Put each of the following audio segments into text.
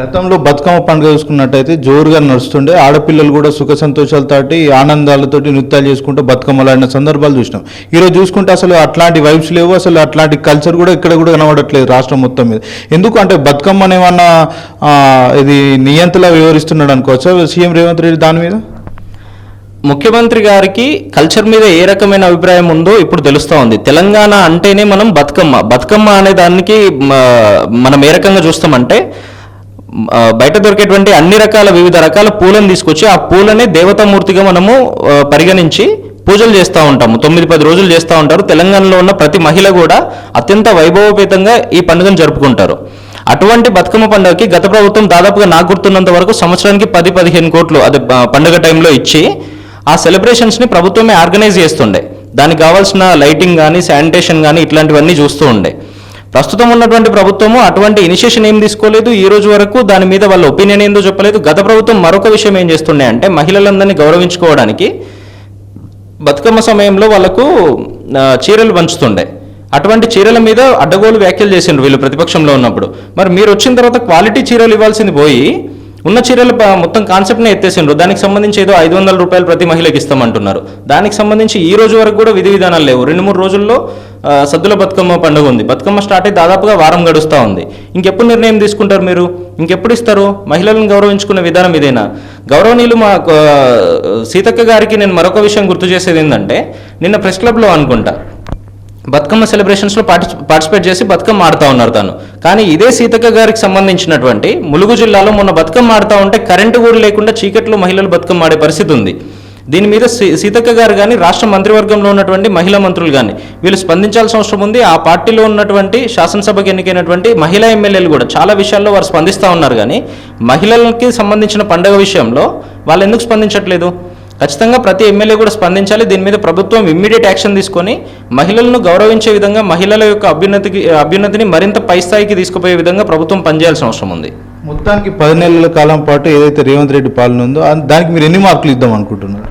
గతంలో బతుకమ్మ పండుగ చూసుకున్నట్టయితే జోరుగా నడుస్తుండే. ఆడపిల్లలు కూడా సుఖ సంతోషాలతోటి ఆనందాలతోటి నృత్యాలు చేసుకుంటూ బతుకమ్మలాడిన సందర్భాలు చూసినాం. ఈరోజు చూసుకుంటే అసలు అట్లాంటి వైబ్స్ లేవు అసలు అట్లాంటి కల్చర్ కూడా ఇక్కడ కూడా కనబడట్లేదు రాష్ట్రం మొత్తం మీద. ఎందుకు అంటే బతుకమ్మ అనేమన్నా ఇది నియంతలా వివరిస్తున్నాడు అనుకోవచ్చా సీఎం రేవంత్ రెడ్డి దాని మీద? ముఖ్యమంత్రి గారికి కల్చర్ మీద ఏ రకమైన అభిప్రాయం ఉందో ఇప్పుడు తెలుస్తూ ఉంది. తెలంగాణ అంటేనే మనం బతుకమ్మ. బతుకమ్మ అనే దానికి మనం ఏ రకంగా చూస్తామంటే అంటే బయట దొరికేటువంటి అన్ని రకాల వివిధ రకాల పూలను తీసుకొచ్చి ఆ పూలనే దేవతామూర్తిగా మనము పరిగణించి పూజలు చేస్తూ ఉంటాము. తొమ్మిది పది రోజులు చేస్తూ ఉంటారు. తెలంగాణలో ఉన్న ప్రతి మహిళ కూడా అత్యంత వైభవపేతంగా ఈ పండుగను జరుపుకుంటారు. అటువంటి బతుకమ్మ పండుగకి గత ప్రభుత్వం దాదాపుగా నాకు గుర్తున్నంత వరకు సంవత్సరానికి పది పదిహేను కోట్లు అదే పండుగ టైంలో ఇచ్చి ఆ సెలబ్రేషన్స్ని ప్రభుత్వమే ఆర్గనైజ్ చేస్తుండే. దానికి కావాల్సిన లైటింగ్ కానీ శానిటేషన్ కానీ ఇట్లాంటివన్నీ చూస్తూ ఉండే. ప్రస్తుతం ఉన్నటువంటి ప్రభుత్వము అటువంటి ఇనిషియేషన్ ఏం తీసుకోలేదు. ఈ రోజు వరకు దాని మీద వాళ్ళ ఒపీనియన్ ఏందో చెప్పలేదు. గత ప్రభుత్వం మరొక విషయం ఏం చేస్తుండే అంటే మహిళలందరినీ గౌరవించుకోవడానికి బతుకమ్మ సమయంలో వాళ్ళకు చీరలు పంచుతుండే. అటువంటి చీరల మీద అడ్డగోలు వ్యాఖ్యలు చేసిండ్రు వీళ్ళు ప్రతిపక్షంలో ఉన్నప్పుడు. మరి మీరు వచ్చిన తర్వాత క్వాలిటీ చీరలు ఇవ్వాల్సింది పోయి ఉన్న చీరలు మొత్తం కాన్సెప్ట్నే ఎత్తేసిండ్రు. దానికి సంబంధించి ఏదో ఐదు వందల రూపాయలు ప్రతి మహిళకి ఇస్తామంటున్నారు. దానికి సంబంధించి ఈ రోజు వరకు కూడా విధి విధానాలు లేవు. రెండు మూడు రోజుల్లో సద్దుల బతుకమ్మ పండుగ ఉంది. బతుకమ్మ స్టార్ట్ అయ్యి దాదాపుగా వారం గడుస్తూ ఉంది. ఇంకెప్పుడు నిర్ణయం తీసుకుంటారు మీరు? ఇంకెప్పుడు ఇస్తారు? మహిళలను గౌరవించుకునే విధానం ఇదేనా? గౌరవనీయులు మా సీతక్క గారికి నేను మరొక విషయం గుర్తు చేసేది ఏంటంటే నిన్న ప్రెస్ క్లబ్లో అనుకుంటా. బతుకమ్మ సెలబ్రేషన్స్లో పార్టి పార్టిసిపేట్ చేసి బతుకమ్మ ఆడుతూ ఉన్నారు తను. కానీ ఇదే సీతక్క గారికి సంబంధించినటువంటి ములుగు జిల్లాలో మొన్న బతుకమ్మ ఆడుతూ ఉంటే కరెంటు కూడా లేకుండా చీకట్లో మహిళలు బతుకమ్మ ఆడే పరిస్థితి ఉంది. దీని మీద సీ- సీతక్క గారు కానీ రాష్ట్ర మంత్రివర్గంలో ఉన్నటువంటి మహిళా మంత్రులు కానీ వీళ్ళు స్పందించాల్సిన అవసరం ఉంది. ఆ పార్టీలో ఉన్నటువంటి శాసనసభకు ఎన్నికైనటువంటి మహిళా ఎమ్మెల్యేలు కూడా చాలా విషయాల్లో వారు స్పందిస్తూ ఉన్నారు కానీ మహిళలకి సంబంధించిన పండుగ విషయంలో వాళ్ళు ఎందుకు స్పందించట్లేదు? ఖచ్చితంగా ప్రతి ఎమ్మెల్యే కూడా స్పందించాలి. దీని మీద ప్రభుత్వం ఇమ్మీడియట్ యాక్షన్ తీసుకొని మహిళలను గౌరవించే విధంగా మహిళల యొక్క అభ్యున్నతికి అభ్యున్నతిని మరింత పై స్థాయికి తీసుకుపోయే విధంగా ప్రభుత్వం పనిచేయాల్సిన అవసరం ఉంది. మొత్తానికి పది నెలల కాలం పాటు ఏదైతే రేవంత్ రెడ్డి పాలన ఉందో దానికి మీరు ఎన్ని మార్కులు ఇద్దాం అనుకుంటున్నారు?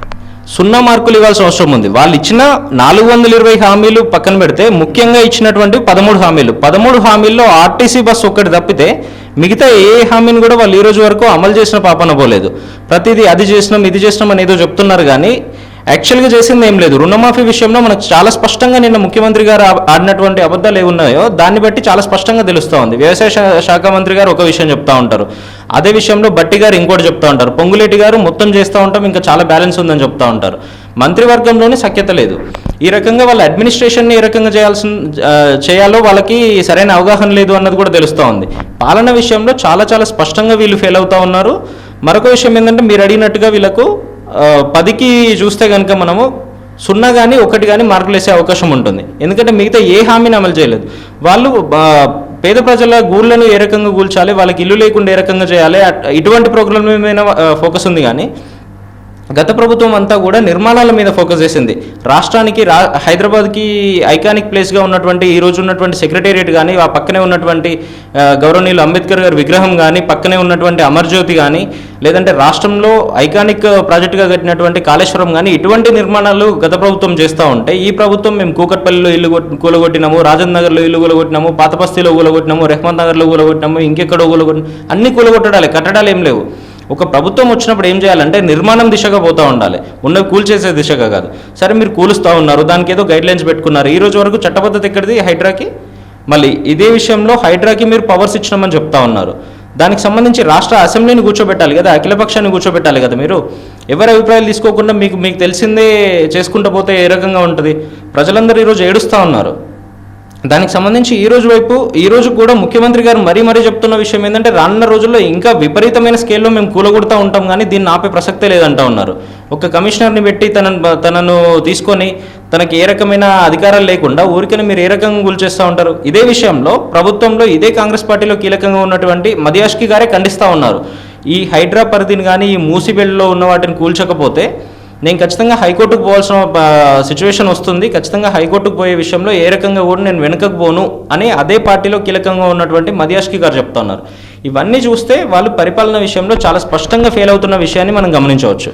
సున్నా మార్కులు ఇవ్వాల్సిన అవసరం ఉంది. వాళ్ళు ఇచ్చిన నాలుగు వందల ఇరవై హామీలు పక్కన పెడితే ముఖ్యంగా ఇచ్చినటువంటి పదమూడు హామీలు. పదమూడు హామీల్లో ఆర్టీసీ బస్సు ఒక్కటి తప్పితే మిగతా ఏ హామీని కూడా వాళ్ళు ఈ రోజు వరకు అమలు చేసిన పాపన పోలేదు. ప్రతిదీ అది చేసినాం ఇది చేసినాం అని ఏదో చెప్తున్నారు కానీ యాక్చువల్గా చేసింది ఏం లేదు. రుణమాఫీ విషయంలో మనకు చాలా స్పష్టంగా నిన్న ముఖ్యమంత్రి గారు ఆ- ఆడినటువంటి అబద్ధాలు ఏ ఉన్నాయో దాన్ని బట్టి చాలా స్పష్టంగా తెలుస్తూ ఉంది. వ్యవసాయ శా- శాఖ మంత్రి గారు ఒక విషయం చెప్తా ఉంటారు. అదే విషయంలో బట్టి గారు ఇంకోటి చెప్తా ఉంటారు. పొంగులేటి గారు మొత్తం చేస్తూ ఉంటాం ఇంకా చాలా బ్యాలెన్స్ ఉందని చెప్తా ఉంటారు. మంత్రివర్గంలోనే సఖ్యత లేదు. ఈ రకంగా వాళ్ళ అడ్మినిస్ట్రేషన్ని ఏ రకంగా చేయాల్సిన చేయాలో వాళ్ళకి సరైన అవగాహన లేదు అన్నది కూడా తెలుస్తూ ఉంది. పాలన విషయంలో చాలా చాలా స్పష్టంగా వీళ్ళు ఫెయిల్ అవుతా ఉన్నారు. మరొక విషయం ఏంటంటే మీరు అడిగినట్టుగా వీళ్ళకు పదికి చూస్తే కనుక మనము సున్నా కానీ ఒకటి కానీ మార్కులు వేసే అవకాశం ఉంటుంది. ఎందుకంటే మిగతా ఏ హామీని అమలు చేయలేదు. వాళ్ళు పేద ప్రజల గూళ్ళను ఏ రకంగా కూల్చాలి వాళ్ళకి ఇల్లు లేకుండా ఏ రకంగా చేయాలి ఇటువంటి ప్రోగ్రామ్ మీద ఫోకస్ ఉంది కానీ గత ప్రభుత్వం అంతా కూడా నిర్మాణాల మీద ఫోకస్ చేసింది. రాష్ట్రానికి రా హైదరాబాద్కి ఐకానిక్ ప్లేస్గా ఉన్నటువంటి ఈ రోజు ఉన్నటువంటి సెక్రటేరియట్ కానీ ఆ పక్కనే ఉన్నటువంటి గౌరవనీయులు అంబేద్కర్ గారి విగ్రహం కానీ పక్కనే ఉన్నటువంటి అమర్జ్యోతి కానీ లేదంటే రాష్ట్రంలో ఐకానిక్ ప్రాజెక్టుగా కట్టినటువంటి కాళేశ్వరం కానీ ఇటువంటి నిర్మాణాలు గత ప్రభుత్వం చేస్తూ ఉంటే ఈ ప్రభుత్వం మేము కూకట్పల్లిలో ఇల్లు కూలగొట్టినాము రాజన్ నగర్లో ఇల్లు కూలగొట్టినాము పాతపస్తిలో కూలగొట్టినాము రెహమాన్ నగర్లో కూలగొట్టినాము ఇంకెక్కడో కూలగొట్టినాము అన్ని కూలగొట్టడాలి కట్టడాలు ఏం లేవు. ఒక ప్రభుత్వం వచ్చినప్పుడు ఏం చేయాలంటే నిర్మాణం దిశగా పోతూ ఉండాలి. ఉన్నవి కూల్చేసే దిశగా కాదు. సరే మీరు కూలుస్తూ ఉన్నారు. దానికి ఏదో గైడ్ లైన్స్ పెట్టుకున్నారు. ఈ రోజు వరకు చట్టబద్ధత ఎక్కడిది? హైడ్రాకి? మళ్ళీ ఇదే విషయంలో హైడ్రాకి మీరు పవర్స్ ఇచ్చినామని చెప్తా ఉన్నారు. దానికి సంబంధించి రాష్ట్ర అసెంబ్లీని కూర్చోబెట్టాలి కదా అఖిలపక్షాన్ని కూర్చోబెట్టాలి కదా మీరు? ఎవరి అభిప్రాయాలు తీసుకోకుండా మీకు మీకు తెలిసిందే చేసుకుంటూ పోతే ఏ రకంగా ఉంటుంది? ప్రజలందరూ ఈరోజు ఏడుస్తూ ఉన్నారు. దానికి సంబంధించి ఈ రోజు వైపు ఈ రోజు కూడా ముఖ్యమంత్రి గారు మరీ మరీ చెప్తున్న విషయం ఏంటంటే రానున్న రోజుల్లో ఇంకా విపరీతమైన స్కేల్లో మేము కూలగొడుతూ ఉంటాం కానీ దీన్ని ఆపే ప్రసక్తే లేదంటా ఉన్నారు. ఒక కమిషనర్ని పెట్టి తనను తనను తీసుకొని తనకి ఏ రకమైన అధికారాలు లేకుండా ఊరికనే మీరు ఏ రకంగా గుల్చేస్తూ ఉంటారు? ఇదే విషయంలో ప్రభుత్వంలో ఇదే కాంగ్రెస్ పార్టీలో కీలకంగా ఉన్నటువంటి మదియాష్కి గారే ఖండిస్తూ ఉన్నారు. ఈ హైడ్రా పరిధిని కానీ ఈ మూసిబెల్లో ఉన్న వాటిని కూల్చకపోతే నేను ఖచ్చితంగా హైకోర్టుకు పోవాల్సిన సిచ్యువేషన్ వస్తుంది. ఖచ్చితంగా హైకోర్టుకు పోయే విషయంలో ఏ రకంగా కూడా నేను వెనుకకు పోను అని అదే పార్టీలో కీలకంగా ఉన్నటువంటి మధ్యాష్కి గారు చెప్తున్నారు. ఇవన్నీ చూస్తే వాళ్ళు పరిపాలన విషయంలో చాలా స్పష్టంగా ఫెయిల్ అవుతున్న విషయాన్ని మనం గమనించవచ్చు.